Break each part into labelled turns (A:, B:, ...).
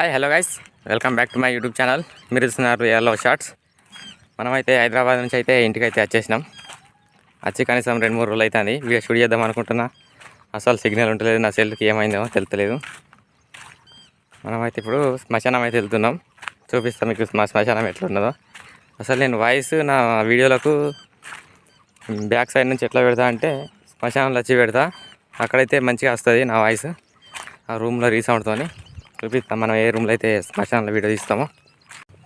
A: Hi hello guys welcome back to my YouTube channel మీరు ఇస్తున్నారు yellow shorts మనమైతే హైదరాబాద్ నుంచి అయితే ఇంటికి అయితే వచ్చేసినాం. వచ్చి కనీసం రెండు మూడు రోజులు అవుతుంది. వీడియో షూట్ చేద్దాం అనుకుంటున్నా. అసలు సిగ్నల్ ఉంటలేదు. నా సెల్కి ఏమైందో తెలుతలేదు. మనమైతే ఇప్పుడు శ్మశానం అయితే వెళ్తున్నాం. చూపిస్తాం మీకు మా శ్మశానం ఎట్లున్నదో. అసలు నేను వాయిస్ నా వీడియోలకు బ్యాక్ సైడ్ నుంచి ఎట్లా పెడతా అంటే శ్మశానంలో వచ్చి పెడతా. అక్కడైతే మంచిగా వస్తుంది నా వాయిస్ ఆ రూమ్లో రీసౌండ్తోని చూపిస్తాం మనం ఏ రూమ్లో అయితే శ్మశానంలో వీడియో తీస్తామో.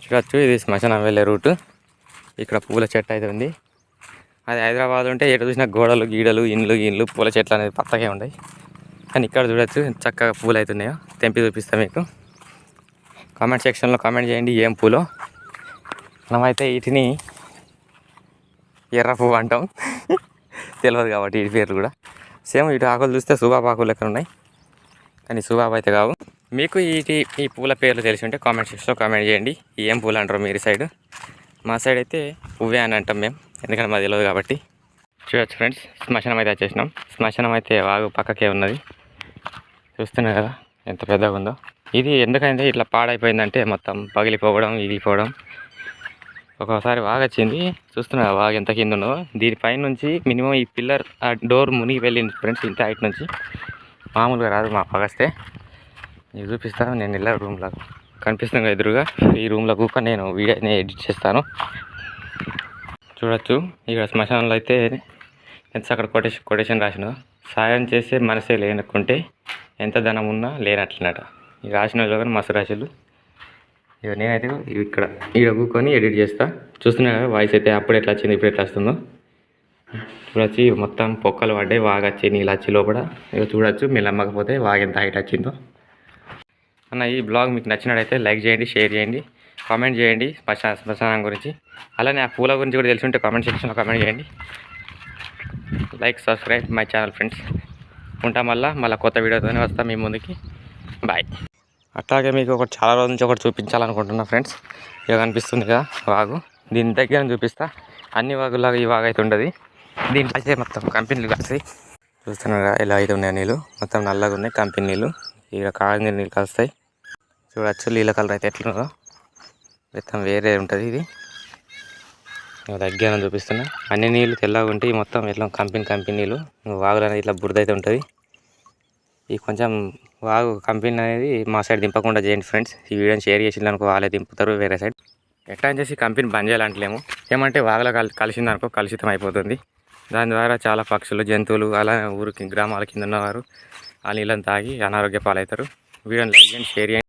A: చూడొచ్చు ఇది శ్మశానం వెళ్ళే రూటు ఇక్కడ పూల చెట్టు అయితే ఉంది. అది హైదరాబాద్ ఉంటే ఎటు చూసినా గోడలు గీడలు ఇండ్లు ఇండ్లు పూల చెట్లు అనేది పచ్చగా ఉన్నాయి కానీ ఇక్కడ చూడొచ్చు చక్కగా పూలు అవుతున్నాయో తెంపి చూపిస్తాం మీకు. కామెంట్ సెక్షన్లో కామెంట్ చేయండి ఏం పూలో. మనమైతే వీటిని ఎర్ర పువ్వు అంటాం. తెలియదు కాబట్టి వీటి పేర్లు కూడా. సేమ్ ఇటు ఆకులు చూస్తే సుబాబు ఆకులు ఎక్కడ ఉన్నాయి. కానీ సుబాబు అయితే కావు. మీకు ఇది ఈ పూల పేర్లు తెలిసి ఉంటే కామెంట్ సెక్షన్లో కామెంట్ చేయండి. ఏం పూలు అంటారు మీరు సైడ్. మా సైడ్ అయితే పువ్వే అని అంటాం మేము ఎందుకంటే మాది తెలియదు కాబట్టి. చూడొచ్చు ఫ్రెండ్స్ శ్మశానం అయితే వచ్చేసినాం. శ్మశానం అయితే వాగు పక్కకే ఉన్నది. చూస్తున్నారు కదా ఎంత పెద్దగా ఉందో. ఇది ఎందుకంటే ఇట్లా పాడైపోయిందంటే మొత్తం పగిలిపోవడం ఇగిలిపోవడం. ఒక్కోసారి వాగు వచ్చింది. చూస్తున్నా వాగు ఎంత కింద ఉన్నదో. దీనిపై నుంచి మినిమం ఈ పిల్లర్ ఆ డోర్ మునిగి వెళ్ళింది ఫ్రెండ్స్ ఇంత హైట్ నుంచి. మామూలుగా రాదు మా పగస్తే. నీకు చూపిస్తాను నేను వెళ్ళా రూమ్లో కనిపిస్తుంది ఎదురుగా. ఈ రూమ్లో కూక నేను వీడియో ఎడిట్ చేస్తాను. చూడొచ్చు. ఇక్కడ శ్మశానంలో అయితే ఎంత అక్కడ కొటేషన్ కొటేషన్ రాసిన సాయం చేసే మనసే లేనుకుంటే ఎంత ధనం ఉన్నా లేనట్లనట. ఈ రాసిన వాళ్ళు కానీ మస్తు రాశులు ఇక నేనైతే ఇవి ఇక్కడ ఇక్కడ కూకొని ఎడిట్ చేస్తా. చూస్తున్నా కదా వాయిస్ అయితే అప్పుడు ఎట్లా వచ్చింది ఇప్పుడు ఎట్లా వస్తుందో. చూడొచ్చు మొత్తం పొక్కలు పడ్డాయి వాగా నీళ్ళు వచ్చి లోపల. ఇక చూడొచ్చు మీరు నమ్మకపోతే వాగ ఎంత హైట్ వచ్చిందో. అన్న ఈ బ్లాగ్ మీకు నచ్చినట్టయితే లైక్ చేయండి షేర్ చేయండి కామెంట్ చేయండి శ్మశా శ్మశానం గురించి. అలానే ఆ పూల గురించి కూడా తెలిసి ఉంటే కామెంట్ సెక్షన్లో కామెంట్ చేయండి. Like subscribe my channel friends. ఉంటాం మళ్ళా మళ్ళీ కొత్త వీడియోతోనే వస్తాం మీ ముందుకి. బాయ్. అట్లాగే మీకు ఒకటి చాలా రోజుల నుంచి ఒకటి చూపించాలనుకుంటున్నా ఫ్రెండ్స్. ఇక కనిపిస్తుంది కదా వాగు. దీని దగ్గర చూపిస్తా. అన్ని వాగులాగా ఈ వాగు అయితే ఉండదు. దీంట్లో అయితే మొత్తం కంపెనీలు కలిసి చూస్తున్నారా కదా ఇలా అయితే ఉన్నాయి నీళ్ళు. మొత్తం నల్లగా ఉన్నాయి కంపెనీ నీళ్ళు ఇక కాగిన నీళ్ళు కలుస్తాయి. చూడచ్చు నీళ్ళ కలర్ అయితే ఎట్లున్నదో మొత్తం వేరే ఉంటుంది ఇది. దగ్గర చూపిస్తున్నా. అన్ని నీళ్ళు తెల్లగా ఉంటాయి మొత్తం ఇట్లా కంపెనీ కంపెనీ నీళ్ళు వాగులు అనేది ఇట్లా బురద అయితే ఉంటుంది. ఈ కొంచెం వాగు కంపెనీ అనేది మా సైడ్ దింపకుండా చేయండి ఫ్రెండ్స్. ఈ వీడియోని షేర్ చేసిన అనుకో వాళ్ళే దింపుతారు వేరే సైడ్. ఎట్లా అని చేసి కంపెనీ బంద్ చేయాలంటలేము ఏమంటే వాగులో కలి కలిసిందనుకో కలుషితం అయిపోతుంది. దాని ద్వారా చాలా పక్షులు జంతువులు అలా ఊరికి గ్రామాల కింద ఉన్నవారు ఆ నీళ్ళని తాగి అనారోగ్య పాలవుతారు. వీడియోని లైక్ చేయండి షేర్ చేయండి.